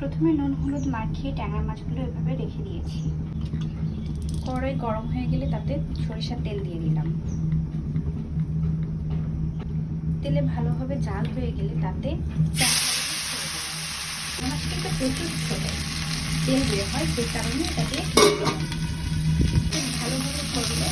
প্রথমে নুন, হলুদ মাখিয়ে ট্যাংরা মাছগুলো এভাবে রেখে দিয়েছি। কড়াই গরম হয়ে গেলে তাতে সরিষার তেল দিয়ে দিলাম। তেলে ভালোভাবে জাল হয়ে গেলে তাতে। মাছটা প্রচুর ছোট। তেল বের হয়, সেই কারণে এটাকে ছেড়ে দিলাম। খুব ভালোভাবে করলে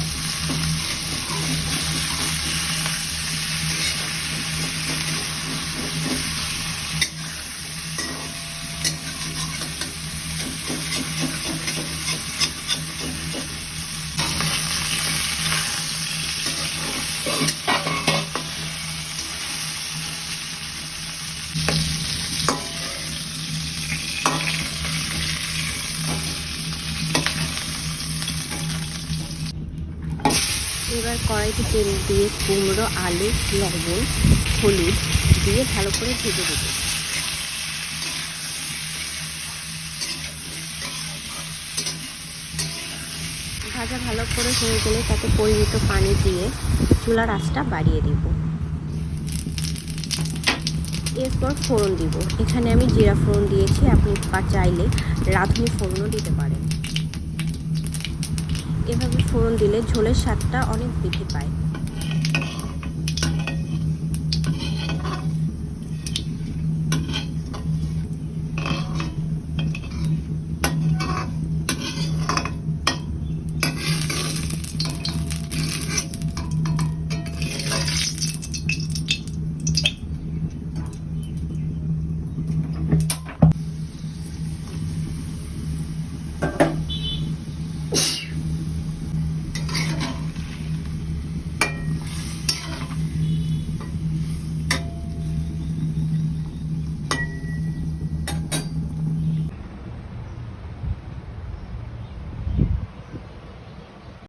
এবার কড়াইতে তেল দিয়ে কুমড়ো আলু লবণ হলুদ দিয়ে ভালো করে ভেজে দেবো ভাজা ভালো করে হয়ে গেলে তাতে পরিমিত পানি দিয়ে চুলার আঁচটা বাড়িয়ে দিব। এরপর ফোড়ন দিব। এখানে আমি জিরা ফোড়ন দিয়েছি। আপনি চাইলে রাঁধুনি ফোড়নও দিতে পারেন। এভাবে ফোড়ন দিলে ঝোলের স্বাদটা অনেক বৃদ্ধি পায়।